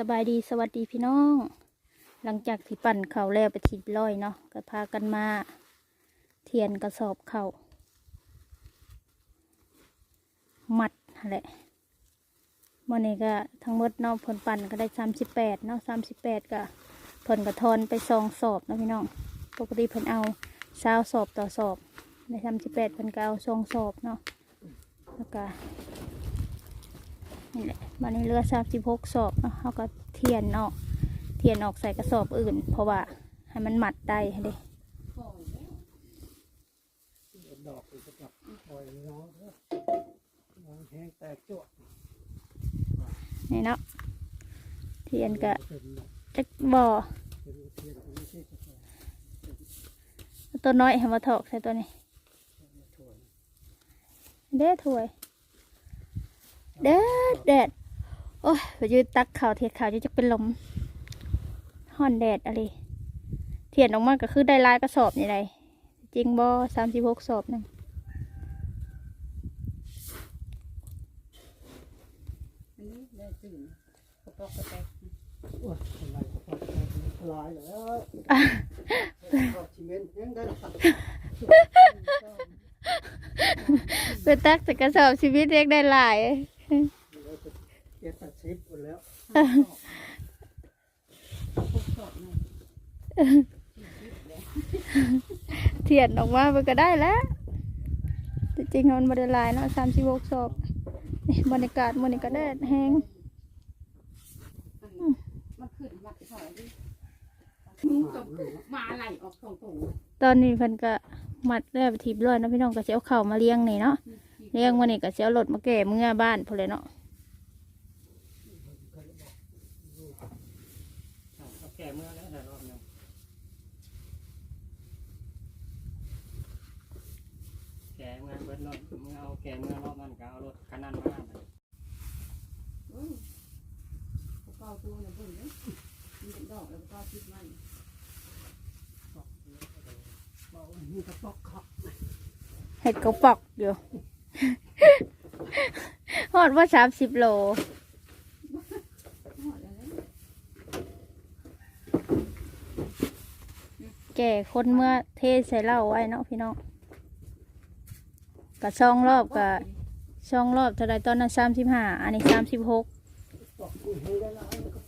สบายดีสวัสดีพี่น้อง หลังจากที่ปั่นเข่าแล้วไปทีร้อยเนาะก็พากันมา เทียนกระสอบเขามัดแหละวันนี้ก็ทั้งหมดเนาะผลปั่นก็ได้สามสิบแปดเนาะสามสิบแปดก็ผลกระทอนไปซองสอบเนาะพี่น้อง ปกติเพิ่นเอาเช้าสอบต่อสอบในสามสิบแปดเพิ่นก็เอาซองสอบเนาะแล้วก็นี่แหละ วันนี้เรือสามสิบหกสอบเนาะเขาก็เทียนออก เทียนออกใส่กระสอบอื่น เพราะว่าให้มันหมัดได้เด้ดอกมันจะกลับปล่อยน้องเถอะน้องแห้งแตกจวดนี่เนาะเทียนก็เป็นดอกจักบ่อตัวน้อยห้มาถอกใส่ตัวนี้เด้ถวย เด้อแดด โอ้ยไปยืนตักข่าวเทียนข่าวจะจะเป็นลมห่อนแดดอะไรเทียนออกมาก็คือได้หลายกระสอบนี่ไรจริงบ่สามสิบหกสอบหนึ่งอันนี้ได้ตื่นกระปอกกระแตกโอ้ยอะไรก็พอจะทลายแล้วก็ชิเมนต์แห้งได้ละครับไปตักใส่กระสอบชีวิตเรียกได้หลายเจ็ดแปดสิบหมดแล้วพวกสอบหน่อยเทียนออกมามันก็ได้แล้วแต่จริงๆมันบริลายเนาะสามสิบหกศพนี่บรรยากาศมันนี่ก็แดดแห้งมันขึ้นมาถอยดิมึงจบมาไหลออกตรงตรงตอนนี้เพิ่นก็มัดแล้วทีบร้อยเนาะพี่น้องก็สิเช้าเข่าวมาเลี้ยงนี่เนาะเลี้ยงวันนี้ก็สิเช้ารถมาแก่เมื่อบ้านพอเลยเนาะ เอาแก่เมื่อแล้วแต่รอบนึงแก่เมื่อเบิดรอบเมื่อเอาแก่เมื่อรอบนั้นก็เอารถคันนั้นมาเลยเก้าตัวเนี่ยเบิ่งเนี่ยมันเป็นดอกแล้วก็คิดมันบอกว่านี่กระปอกขับเห็ดกระปอกอยู่ฮอดว่าสามสิบโล หอดแล้วเนี่ย แก่คนเมื่อเทใส่เหล้าไว้เนาะพี่น้องกับช่องรอบกับช่องรอบเท่าไรตอนนั้นสามสิบห้าอันนี้สามสิบหก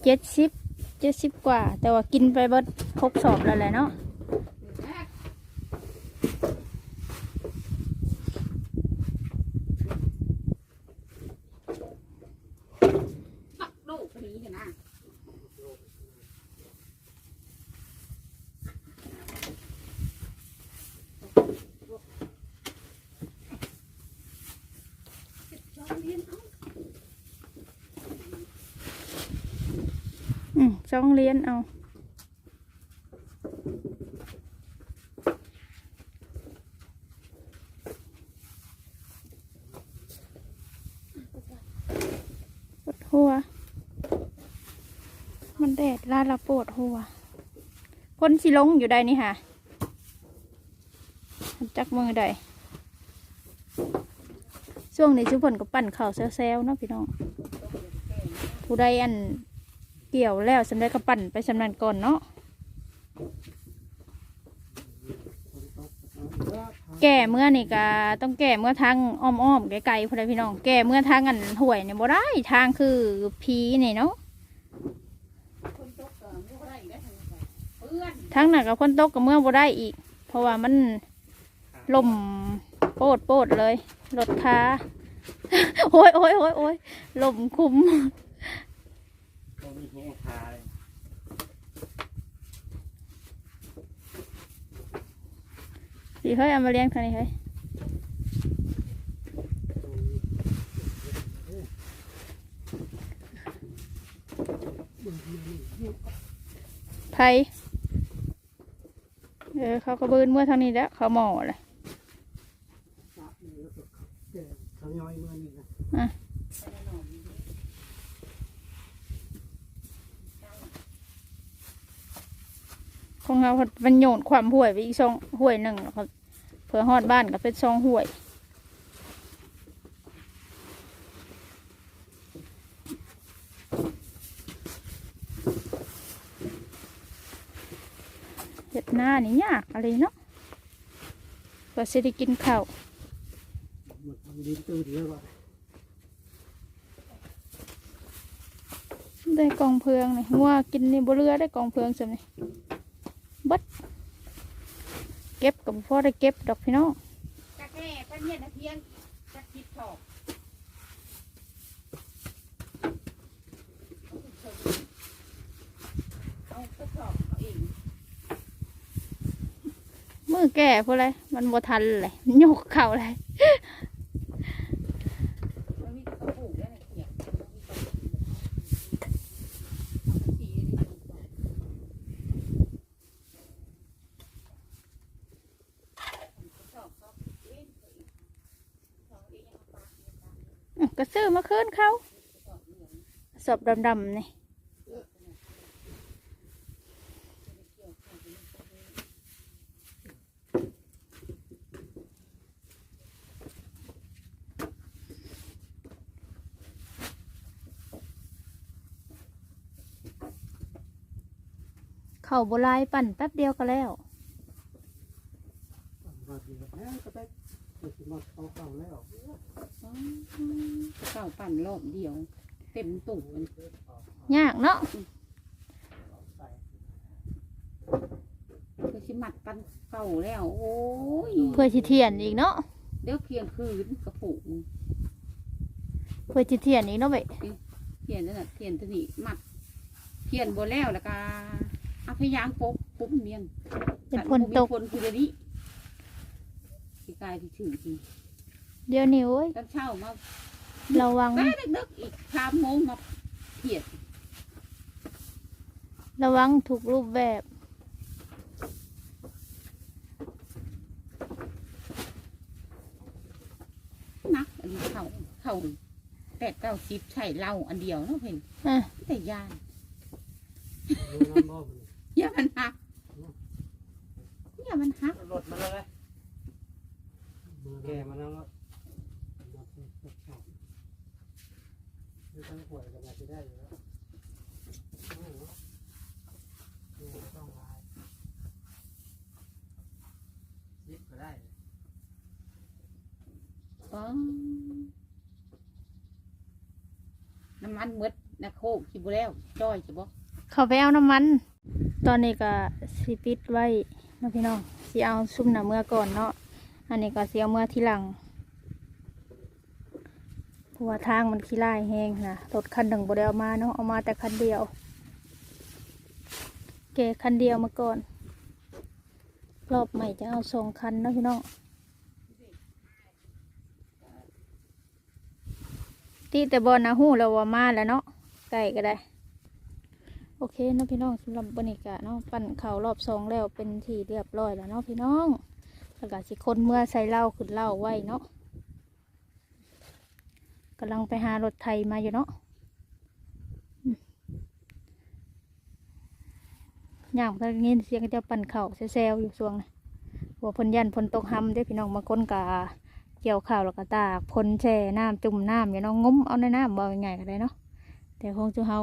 เจ็ดสิบเจ็ดสิบกว่า แต่ว่ากินไปเบิดหกสอบแล้วแหละเนาะ แรกปักโลกนี้กันนะ อืมช่องเรียนเอาปวดหัว มันแดดลาละปวดหัว คนสิลงอยู่ใดนี่ค่ะ จักมือใด ช่วงนี้ชุบผลก็ปั่นข่าวแซวๆเนาะพี่น้องผู้ใดอันเกี่ยวแล้วสำได้ก็ปั่นไปสำนันก่อนเนาะแก่เมื่อนี่ก็ต้องแก่เมื่อทางอ้อมๆไกลๆพอได้พี่น้อง แก่เมื่อทางอันห่วยเนี่ยบ่ได้ทางคือพีนี่เนาะทางหนักกับคนตกกับเมื่อบ่ได้อีก เพราะว่ามันลมโปดโปดๆเลย รถค้าโอ้ยโอ้ยโอ้ยโอ้ยลมคุมก็มีแห้งคาเลยสิเฮ้ยเอามาเลี้ยงทางนี้เฮ้ยไทยเออเขาก็บืนเมื่อทางนี้แล้ว เขาหมอเลย ยอยเมือนี้นะของเราเป็นโยนความห่วยไปอีกช่องห่วยหนึ่งแล้วก็เพื่อหอดบ้านก็เป็นช่องห่วยเห็ดหน้านี่ยากอะไรเนาะกว่าจะได้กินข้าว มันดินตื่นแล้วว่าได้กองเพลิงนี่งัวกินนี่บ่เรือได้กองเพลิงสำนี่เบัดเก็บกับพ่อได้เก็บดอกพี่น้องกะแก่เป็นเนี่ยนะเพียงจะคิดถอกเอาไปถอกเอาเองมือแก่พวกไรมันบ่ทันเลยมันยกเข่าเลย มันมีกระปุกแล้วนะเขียนสีนี่ถอกเขาเองถอกเองยังปากเองปาก อื้อก็ ซื้อมาคืนเขาถอกเหลืองสอบดำๆนี่เข่าโบรายปั่นแป๊บเดียวก็แล้วบาดเดียวแม่ก็ได้มันสิมาเอาเข้าแล้วเก้าปั่นรอบเดียว เต็มตุ่มมันยากเนาะคือชิมัดปันเก่าแล้ว โอ้ยเพื่อสิเทียนอีกเนาะเดี๋ยวเพียงคืนกระปุกเพื่อสิเทียนอีกเนาะเว้ยเพียนนั่นแหละเพียนตัวนี้มัดเพียนบนแล้วแล้วก็เอาพยายามปุ๊บปุ๊บเมียนเป็นพนตกคนคือเดี๋ยวนี้ ที่กายที่ถือจริงเดี๋ยวนี้โอ้ยตอนเช้ามาระวังแป๊บนึกๆอีกสามโมงมาเพียนระวังถูกรูปแบบ นักอันนี้เข่าเข่าแปดเก้าสิบใช่เหล้าอันเดียวเนาะเพ่นอะ แต่ยานดูน้ำบ่มันอย่ามันหักอย่ามันหัก รถมาแล้วเลย แกมาแล้วมาเพิ่มสักสองคือทั้งขวดก็มาจะได้อยู่แล้วดูต้องลายยิบก็ได้อ๋อน้ำมันหมดนะโคกคิบ่แล้วจ้อยจะบ่เขาไปเอาน้ำมัน ตอนนี้ก็สิปิดไว้นะพี่น้องสิเอาซุ่มหน้าเมื่อก่อนเนาะ อันนี้ก็เสิเอาเมื่อที่หลังเพราะว่าทางมันขี้ไล่แห้งนะรถคันหนึ่งบดเอามาเนาะเอามาแต่คันเดียวเกคันเดียวมาก่อน รอบใหม่จะเอาสองคันเนาะพี่น้องที่แต่บอลนะหู้แล้วว่ามาแล้วเนาะไก่ก็ได้ โอเคเนาะพี่น้องสำหรับบรรยากาศเนาะปั่นเข่ารอบสองแล้วเป็นที่เรียบร้อยแล้วเนาะพี่น้อง แล้วก็สิคนเมื่อใส่เหล้าขึ้นเหล้าไว้เนาะกำลังไปหารถไทยมาอยู่เนาะอย่างตอนนี้เสียงจะปั่นเข่าแซวอยู่ช่วงนะหัวพนยันพนตกหำเด้พี่น้องบางคนกาเกี่ยวข้าวแล้วก็ตากพนแช่น้ำจุ่มน้ำอยู่เนาะงมเอาในน้ำบ่ง่ายๆก็ได้เนาะแต่คงจะเฮา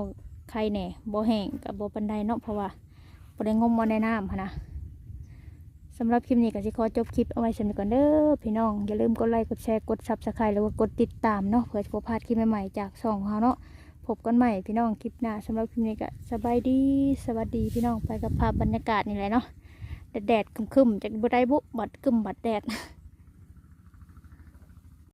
ใครแหน่บ่แห้งกับบ่ปันไดเนาะเพราะว่าบ่ได้งมมาในน้ำนะ สำหรับคลิปนี้ก็จะขอจบคลิปเอาไว้สำหรับก่อนเด้อพี่น้อง อย่าลืมกดไลค์กดแชร์กดซับสไครต์หรือว่ากดติดตามเนาะเพื่อจะบ่พลาดคลิปใหม่ๆจากช่องของเราเนาะพบกันใหม่พี่น้องคลิปหน้าสำหรับคลิปนี้ก็สบายดีสวัสดีพี่น้องไปกับภาพบรรยากาศนี่แหละเนาะแดดๆครึมๆจากบุได้บุบัดกึมบัดแดด